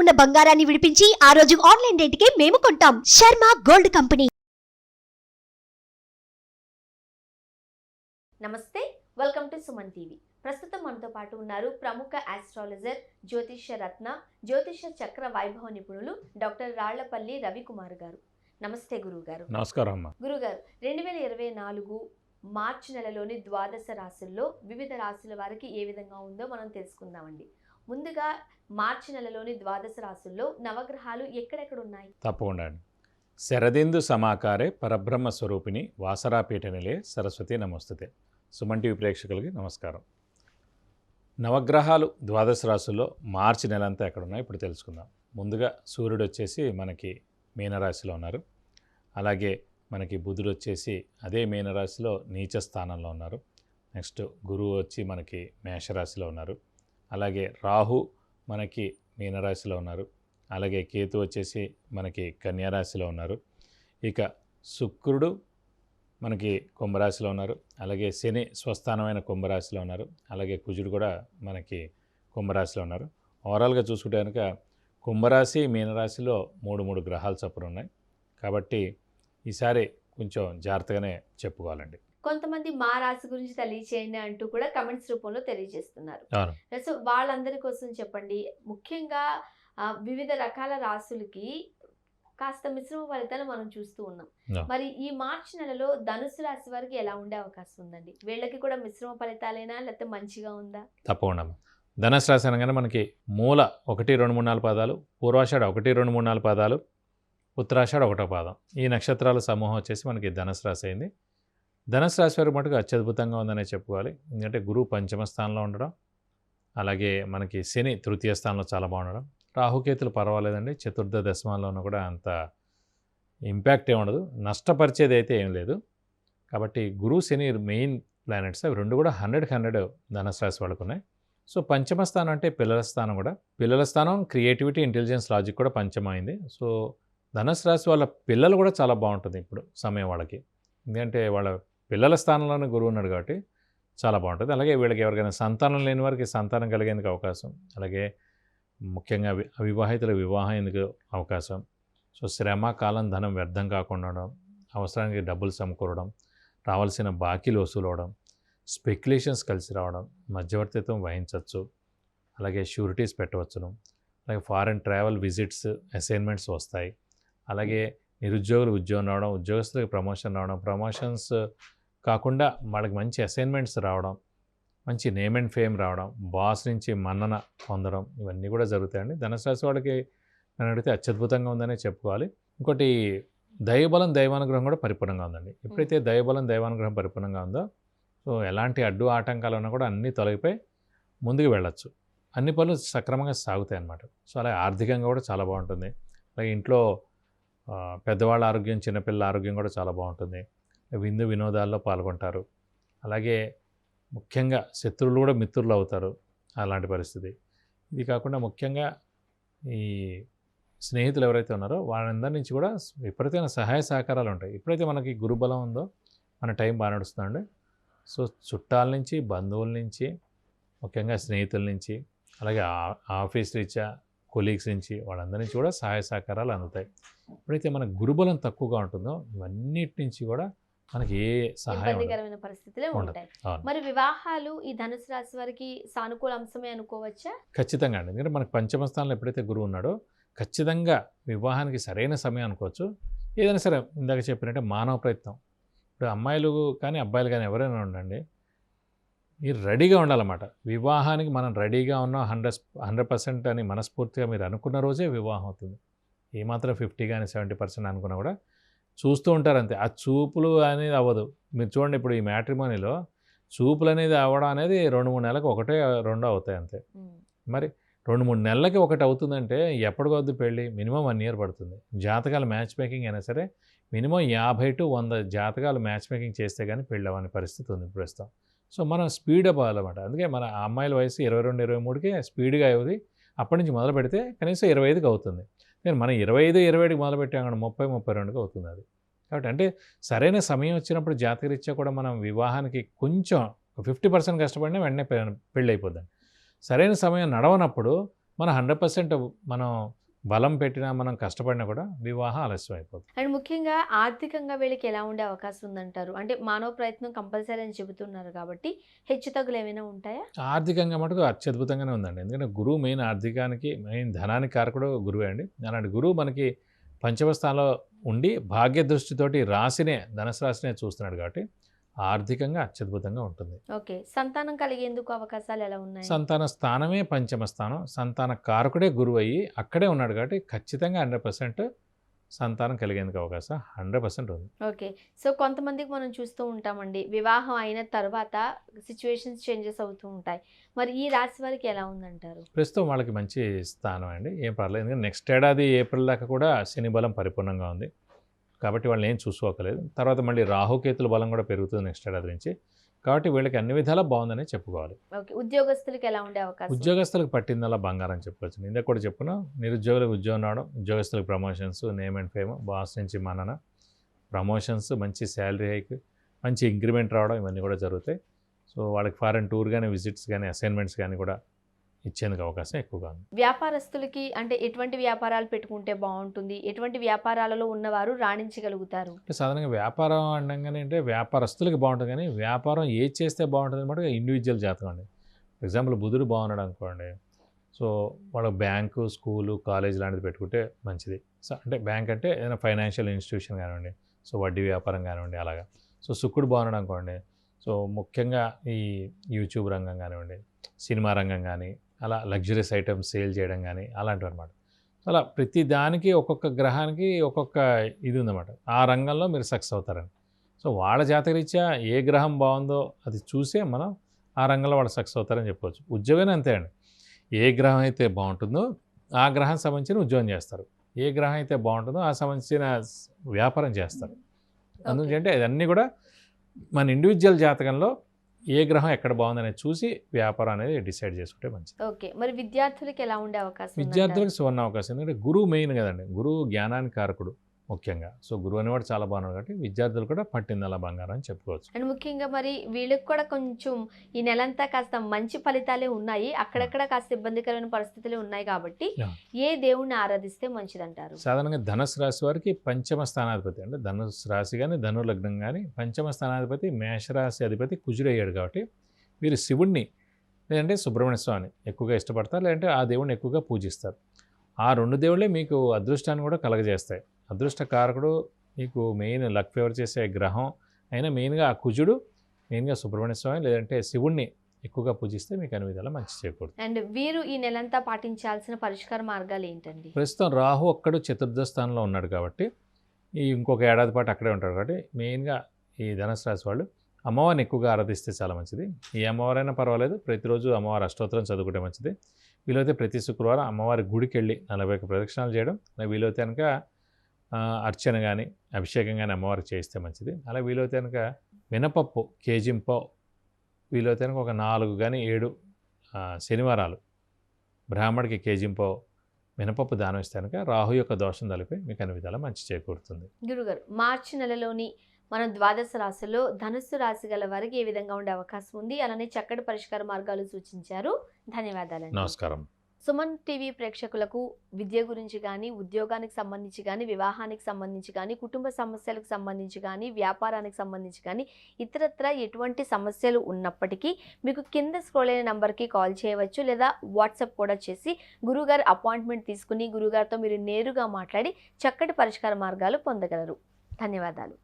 ఉన్న బంగారాన్ని విడిపించి ఆ రోజు ఆన్లైన్ రేటుకే మేము కొంటాం. Sharma gold company. నమస్తే వెల్కమ్ టు సుమన్ టీవీ. ప్రస్తుతం మనతో పాటు ఉన్నారు ప్రముఖ ఆస్ట్రాలజర్ జ్యోతిష్య రత్న జ్యోతిష్య చక్ర వైభవ నిపుణులు డాక్టర్ రాళ్ళపల్లి రవికుమార్ గారు. నమస్తే గురువు గారు నమస్కారం అమ్మ. గురుగారు రెండు వేల ఇరవై నాలుగు మార్చి నెలలోని ద్వాదశ రాశుల్లో వివిధ రాశుల వారికి ఏ విధంగా ఉందో మనం తెలుసుకుందామండి. ముందుగా మార్చి నెలలోని ద్వాదశ రాశుల్లో నవగ్రహాలు ఎక్కడెక్కడ ఉన్నాయి తప్పకుండా శరదేందు సమాకారే పరబ్రహ్మ స్వరూపిణి వాసరాపీఠ నిలే సరస్వతి నమస్తుతే. సుమన్ టీవీ ప్రేక్షకులకి నమస్కారం. నవగ్రహాలు ద్వాదశ రాశుల్లో మార్చి నెలంతా ఎక్కడ ఉన్నాయో ఇప్పుడు తెలుసుకుందాం. ముందుగా సూర్యుడు వచ్చేసి మనకి మీనరాశిలో ఉన్నారు. అలాగే మనకి బుధుడు వచ్చేసి అదే మీనరాశిలో నీచ స్థానంలో ఉన్నారు. నెక్స్ట్ గురువు వచ్చి మనకి మేషరాశిలో ఉన్నారు. అలాగే రాహు మనకి మీనరాశిలో ఉన్నారు. అలాగే కేతు వచ్చేసి మనకి కన్యారాశిలో ఉన్నారు. ఇక శుక్రుడు మనకి కుంభరాశిలో ఉన్నారు. అలాగే శని స్వస్థానమైన కుంభరాశిలో ఉన్నారు. అలాగే కుజుడు కూడా మనకి కుంభరాశిలో ఉన్నారు. ఓవరాల్గా చూసుకుంటే కనుక కుంభరాశి మీనరాశిలో మూడు మూడు గ్రహాలు చొప్పున ఉన్నాయి. కాబట్టి ఈసారి కొంచెం జాగ్రత్తగానే చెప్పుకోవాలండి. కొంతమంది మా రాశి గురించి తెలియచేయండి అంటూ కూడా కమెంట్స్ రూపంలో తెలియజేస్తున్నారు. సో వాళ్ళందరి కోసం చెప్పండి. ముఖ్యంగా వివిధ రకాల రాసులకి కాస్త మిశ్రమ ఫలితాలు మనం చూస్తూ ఉన్నాం. మరి ఈ మార్చి నెలలో ధనుసు రాశి వారికి ఎలా ఉండే అవకాశం ఉందండి? వీళ్ళకి కూడా మిశ్రమ ఫలితాలేనా? లేకపోతే మంచిగా ఉందా? తప్పకుండా ధనుసు రాశి అనగానే మనకి మూల ఒకటి రెండు మూడు నాలుగు పాదాలు పూర్వాషాఢ ఒకటి రెండు మూడు నాలుగు పాదాలు ఉత్తరాషాఢ ఒకటో పాదం. ఈ నక్షత్రాల సమూహం వచ్చేసి మనకి ధనుసు రాశి అయింది. ధనుసు రాశి వారి మటుకు అత్యద్భుతంగా ఉందనే చెప్పుకోవాలి. ఎందుకంటే గురువు పంచమ స్థానంలో ఉండడం అలాగే మనకి శని తృతీయ స్థానంలో చాలా బాగుండడం. రాహుకేతులు పర్వాలేదండి. చతుర్థ దశమాల్లోనూ కూడా అంత ఇంపాక్ట్ ఏమి ఉండదు. నష్టపరిచేది అయితే ఏం లేదు. కాబట్టి గురువు శని మెయిన్ ప్లానెట్స్ అవి రెండు కూడా హండ్రెడ్కి హండ్రెడ్ ధనుసు రాశి వాళ్ళకు ఉన్నాయి. సో పంచమ స్థానం అంటే పిల్లల స్థానం కూడా. పిల్లల స్థానం క్రియేటివిటీ ఇంటెలిజెన్స్ లాజిక్ కూడా పంచమైంది. సో ధనుసు రాశి వాళ్ళ పిల్లలు కూడా చాలా బాగుంటుంది ఇప్పుడు సమయం వాళ్ళకి. ఎందుకంటే వాళ్ళ పిల్లల స్థానంలోనే గురువు ఉన్నాడు కాబట్టి చాలా బాగుంటుంది. అలాగే వీళ్ళకి ఎవరికైనా సంతానం లేని వారికి సంతానం కలిగేందుకు అవకాశం. అలాగే ముఖ్యంగా అవివాహితుల వివాహం ఎందుకు అవకాశం? సో శ్రమ కాలం ధనం వ్యర్థం కాకుండా అవసరానికి డబ్బులు సమకూరడం రావాల్సిన బాకీలు వసూలవడం స్పెక్యులేషన్స్ కలిసి రావడం మధ్యవర్తిత్వం వహించవచ్చు. అలాగే షూరిటీస్ పెట్టవచ్చును. అలాగే ఫారెన్ ట్రావెల్ విజిట్స్ అసైన్మెంట్స్ వస్తాయి. అలాగే నిరుద్యోగులు ఉద్యోగం రావడం ఉద్యోగస్తులకు ప్రమోషన్ రావడం ప్రమోషన్స్ కాకుండా వాళ్ళకి మంచి అసైన్మెంట్స్ రావడం మంచి నేమ్ అండ్ ఫేమ్ రావడం బాస్ నుంచి మన్నన పొందడం ఇవన్నీ కూడా జరుగుతాయండి. ధనుసు వాళ్ళకి నన్ను అడిగితే అత్యద్భుతంగా ఉందనే చెప్పుకోవాలి. ఇంకోటి దైవబలం దైవానుగ్రహం కూడా పరిపూర్ణంగా ఉందండి. ఎప్పుడైతే దైవబలం దైవానుగ్రహం పరిపూర్ణంగా ఉందో సో ఎలాంటి అడ్డు ఆటంకాలు ఉన్నా కూడా అన్నీ తొలగిపోయి ముందుకు వెళ్ళొచ్చు. అన్ని పనులు సక్రమంగా సాగుతాయి అన్నమాట. సో అలాగే ఆర్థికంగా కూడా చాలా బాగుంటుంది. అలాగే ఇంట్లో పెద్దవాళ్ళ ఆరోగ్యం చిన్నపిల్లల ఆరోగ్యం కూడా చాలా బాగుంటుంది. విందు వినోదాల్లో పాల్గొంటారు. అలాగే ముఖ్యంగా శత్రువులు కూడా మిత్రులు అవుతారు అలాంటి పరిస్థితి. ఇది కాకుండా ముఖ్యంగా ఈ స్నేహితులు ఎవరైతే ఉన్నారో వాళ్ళందరి నుంచి కూడా విపరీతమైన సహాయ సహకారాలు ఉంటాయి. ఎప్పుడైతే మనకి గురుబలం ఉందో మన టైం బాగా నడుస్తుందండి. సో చుట్టాల నుంచి బంధువుల నుంచి ముఖ్యంగా స్నేహితుల నుంచి అలాగే ఆ- ఆఫీస్ రీత్యా కొలీగ్స్ నుంచి వాళ్ళందరి నుంచి కూడా సహాయ సహకారాలు అందుతాయి. ఎప్పుడైతే మన గురుబలం తక్కువగా ఉంటుందో ఇవన్నిటి నుంచి కూడా మనకి ఏ సహాయం ఉండదు. ఇబ్బందికరమైన పరిస్థితులే. ఉంటాయి. మరి వివాహాలు ఈ ధనుసు రాశి వారికి సానుకూల అంశమే అనుకోవచ్చా? ఖచ్చితంగా అండి. ఎందుకంటే మనకి పంచమ స్థానంలో ఎప్పుడైతే గురువు ఉన్నాడో ఖచ్చితంగా వివాహానికి సరైన సమయం అనుకోవచ్చు. ఏదైనా సరే ఇందాక చెప్పినట్టే మానవ ప్రయత్నం. ఇప్పుడు అమ్మాయిలు కానీ అబ్బాయిలు కానీ ఎవరైనా ఉండండి. మీరు రెడీగా ఉండాలన్నమాట. వివాహానికి మనం రెడీగా ఉన్నాం హండ్రెడ్ హండ్రెడ్ పర్సెంట్ అని మనస్ఫూర్తిగా మీరు అనుకున్న రోజే వివాహం అవుతుంది. ఏమాత్రం ఫిఫ్టీ కానీ సెవెంటీ పర్సెంట్ అనుకున్నా కూడా చూస్తూ ఉంటారు అంతే. ఆ చూపులు అనేది అవ్వదు. మీరు చూడండి ఇప్పుడు ఈ మ్యాట్రిమోనీలో చూపులు అనేది అవ్వడం అనేది రెండు మూడు నెలలకు ఒకటే రెండో అవుతాయి అంతే. మరి రెండు మూడు నెలలకి ఒకటి అవుతుందంటే ఎప్పటికొద్దు పెళ్ళి మినిమం వన్ ఇయర్ పడుతుంది. జాతకాల మ్యాచ్ మేకింగ్ అయినా సరే మినిమం యాభై టు వంద జాతకాలు మ్యాచ్ మేకింగ్ చేస్తే కానీ పెళ్ళి అవ్వని పరిస్థితి ఉంది ప్రస్తుతం. సో మనం స్పీడ్ అవ్వాలన్నమాట. అందుకే మన అమ్మాయిల వయసు ఇరవై రెండు ఇరవై మూడుకి స్పీడ్గా అయ్యేది. అప్పటి నుంచి మొదలు పెడితే కనీసం ఇరవై ఐదుకి అవుతుంది. నేను మనం ఇరవై ఐదు ఇరవై ఏడుకి మొదలుపెట్టాం ముప్పై ముప్పై రెండుకి అవుతుంది అది. కాబట్టి అంటే సరైన సమయం వచ్చినప్పుడు జాతకరీత్యా కూడా మనం వివాహానికి కొంచెం ఫిఫ్టీ పర్సెంట్ కష్టపడినా వెంటనే పెళ్ళి అయిపోద్దండి. సరైన సమయం నడవనప్పుడు మనం హండ్రెడ్ పర్సెంట్ మనం బలం పెట్టినా మనం కష్టపడినా కూడా వివాహం ఆలస్యం అయిపోతుంది. అండ్ ముఖ్యంగా ఆర్థికంగా వీళ్ళకి ఎలా ఉండే అవకాశం ఉందంటారు? అంటే మానవ ప్రయత్నం కంపల్సరీ అని చెబుతున్నారు కాబట్టి హెచ్చు తగ్గులు ఏమైనా ఉంటాయా? ఆర్థికంగా మటుకు అత్యద్భుతంగానే ఉందండి. ఎందుకంటే గురువు మెయిన్ ఆర్థికానికి మెయిన్ ధనానికి కారకుడు గురువే అండి. అలాంటి గురువు మనకి పంచమ స్థానంలో ఉండి భాగ్య దృష్టితోటి రాశినే ధనసు రాశినే చూస్తున్నాడు కాబట్టి ఆర్థికంగా అత్యద్భుతంగా ఉంటుంది. ఓకే. సంతానం కలిగేందుకు అవకాశాలు ఎలా ఉన్నాయి? సంతాన స్థానమే పంచమ స్థానం. సంతాన కారకుడే గురువు అయ్యి అక్కడే ఉన్నాడు కాబట్టి ఖచ్చితంగా హండ్రెడ్ పర్సెంట్ సంతానం కలిగేందుకు అవకాశం హండ్రెడ్ పర్సెంట్ ఉంది. ఓకే. సో కొంతమందికి మనం చూస్తూ ఉంటామండి. వివాహం అయిన తర్వాత సిచ్యువేషన్స్ చేంజెస్ అవుతూ ఉంటాయి. మరి ఈ రాశి వారికి ఎలా ఉందంటారు? ప్రస్తుతం వాళ్ళకి మంచి స్థానం అండి. ఏం పర్లేదు. ఎందుకంటే నెక్స్ట్ ఏడాది ఏప్రిల్ దాకా కూడా శని బలం పరిపూర్ణంగా ఉంది. కాబట్టి వాళ్ళని ఏం చూసుకోకలేదు. తర్వాత మళ్ళీ రాహుకేతుల బలం కూడా పెరుగుతుంది నెక్స్ట్ ఏడాది నుంచి. కాబట్టి వీళ్ళకి అన్ని విధాలా బాగుందని చెప్పుకోవాలి. ఉద్యోగస్తులకి ఎలా ఉండే అవకాశం? ఉద్యోగస్తులకు పట్టిందల్లా బంగారం చెప్పవచ్చు ఇందాక కూడా చెప్పుకున్నా నిరుద్యోగులకు ఉద్యోగం రావడం ఉద్యోగస్తులకు promotions name and fame boss నుంచి మనన ప్రమోషన్స్ మంచి శాలరీ హైక్ మంచి ఇంక్రిమెంట్ రావడం ఇవన్నీ కూడా జరుగుతాయి. సో వాళ్ళకి ఫారెన్ టూర్ కానీ విజిట్స్ కానీ అసైన్మెంట్స్ కానీ కూడా ఇచ్చేందుకు అవకాశం ఎక్కువగా ఉంది. వ్యాపారస్తులకి అంటే ఎటువంటి వ్యాపారాలు పెట్టుకుంటే బాగుంటుంది? ఎటువంటి వ్యాపారాలలో ఉన్నవారు రాణించగలుగుతారు? సాధారణంగా వ్యాపారం అనగానే అంటే వ్యాపారస్తులకి బాగుంటుంది కానీ వ్యాపారం ఏది చేస్తే బాగుంటుంది అనమాట ఇండివిజువల్ జాతకం అండి. ఫర్ ఎగ్జాంపుల్ బుధుడు బాగున్నాడు అనుకోండి. సో వాళ్ళ బ్యాంకు స్కూలు కాలేజ్ లాంటిది పెట్టుకుంటే మంచిది. సో అంటే బ్యాంక్ అంటే ఏదైనా ఫైనాన్షియల్ ఇన్స్టిట్యూషన్ కానివ్వండి సో వడ్డీ వ్యాపారం కానివ్వండి అలాగా. సో శుక్రుడు బాగున్నాడు అనుకోండి. సో ముఖ్యంగా ఈ యూట్యూబ్ రంగం కానివ్వండి సినిమా రంగం కానీ అలా లగ్జరీస్ ఐటమ్స్ సేల్ చేయడం కానీ అలాంటివి అనమాట అలా ప్రతి దానికి ఒక్కొక్క గ్రహానికి ఒక్కొక్క ఇది ఉందన్నమాట ఆ రంగంలో మీరు సక్సెస్ అవుతారని. సో వాళ్ళ జాతకరీత్యా ఏ గ్రహం బాగుందో అది చూసే మనం ఆ రంగంలో వాళ్ళు సక్సెస్ అవుతారని చెప్పవచ్చు. ఉద్యోగం అంతే అండి. ఏ గ్రహం అయితే బాగుంటుందో ఆ గ్రహం సంబంధించిన ఉద్యోగం చేస్తారు. ఏ గ్రహం అయితే బాగుంటుందో ఆ సంబంధించిన వ్యాపారం చేస్తారు. అందుకంటే ఇవన్నీ కూడా మన ఇండివిజువల్ జాతకంలో ఏ గ్రహం ఎక్కడ బాగుందనేది చూసి వ్యాపారం అనేది డిసైడ్ చేసుకుంటే మంచిది. ఓకే. మరి విద్యార్థులకి ఎలా ఉండే అవకాశం? విద్యార్థులకు సువర్ణ అవకాశం ఎందుకంటే గురువు మెయిన్ కదండి. గురువు జ్ఞానానికి కారకుడు. ముఖ్యంగా. సో గురువు అనేవాడు చాలా బాగున్నాడు కాబట్టి విద్యార్థులు కూడా పట్టిందల బంగారం అని చెప్పుకోవచ్చు. అండ్ ముఖ్యంగా మరి వీళ్ళకి కూడా కొంచెం ఈ నెలంతా కాస్త మంచి ఫలితాలే ఉన్నాయి. అక్కడక్కడ కాస్త ఇబ్బందికరమైన పరిస్థితులు ఉన్నాయి కాబట్టి. ఏ దేవుణ్ణి ఆరాధిస్తే మంచిదంటారు? సాధారణంగా ధనుసు రాశి వారికి పంచమ స్థానాధిపతి అంటే ధనుసు రాశి కానీ ధను లగ్నం కానీ పంచమ స్థానాధిపతి మేషరాశి అధిపతి కుజుడు అయ్యాడు కాబట్టి వీరు శివుణ్ణి లేదంటే సుబ్రహ్మణ్య స్వామిని ఎక్కువగా ఇష్టపడతారు. లేదంటే ఆ దేవుణ్ణి ఎక్కువగా పూజిస్తారు. ఆ రెండు దేవుళ్ళే మీకు అదృష్టాన్ని కూడా కలగజేస్తాయి. అదృష్ట కారకుడు మీకు మెయిన్ లక్ ఫేవర్ చేసే గ్రహం. అయినా మెయిన్గా ఆ కుజుడు మెయిన్గా సుబ్రహ్మణ్య స్వామి లేదంటే శివుణ్ణి ఎక్కువగా పూజిస్తే మీకు అన్ని విధాలా మంచి చేకూరుతుంది అండ్ వీరు ఈ నెలంతా పాటించాల్సిన పరిష్కార మార్గాలు ఏంటండి? ప్రస్తుతం రాహు ఒక్కడు చతుర్థ స్థానంలో ఉన్నాడు కాబట్టి ఈ ఇంకొక ఏడాది పాటు అక్కడే ఉంటాడు కాబట్టి మెయిన్గా ఈ ధనుసు రాశి వాళ్ళు అమ్మవారిని ఎక్కువగా ఆరాధిస్తే చాలా మంచిది. ఈ అమ్మవారైనా పర్వాలేదు ప్రతిరోజు అమ్మవారి అష్టోత్తరం చదువుకుంటే మంచిది. వీలైతే ప్రతి శుక్రవారం అమ్మవారి గుడికి వెళ్ళి నలభై ఒక్క ప్రదక్షిణాలు చేయడం వీలైతే కనుక అర్చన కానీ అభిషేకం కానీ అమ్మవారికి చేయిస్తే మంచిది. అలా వీలైతే కనుక మినపప్పు కేజింపో వీలైతే కనుక ఒక నాలుగు కానీ ఏడు శనివారాలు బ్రాహ్మడికి కేజింపో మినపప్పు దానం ఇస్తే కనుక రాహు యొక్క దోషం తలిపి మీకు అన్ని విధాలా మంచి చేకూరుతుంది. గురుగారు మార్చి నెలలోని మన ద్వాదశ రాశిలో ధనుస్సు రాశి గల వారికి ఏ విధంగా ఉండే అవకాశం ఉంది? అలానే చక్కటి పరిష్కార మార్గాలు సూచించారు. ధన్యవాదాలండి. నమస్కారం. సుమన్ టీవీ ప్రేక్షకులకు విద్య గురించి కానీ ఉద్యోగానికి సంబంధించి కానీ వివాహానికి సంబంధించి కానీ కుటుంబ సమస్యలకు సంబంధించి కానీ వ్యాపారానికి సంబంధించి కానీ ఇతరత్ర ఎటువంటి సమస్యలు ఉన్నప్పటికీ మీకు కింద స్క్రోల్ అయిన నెంబర్కి కాల్ చేయవచ్చు. లేదా వాట్సాప్ కూడా చేసి గురుగారు అపాయింట్మెంట్ తీసుకుని గురుగారితో మీరు నేరుగా మాట్లాడి చక్కటి పరిష్కార మార్గాలు పొందగలరు. ధన్యవాదాలు.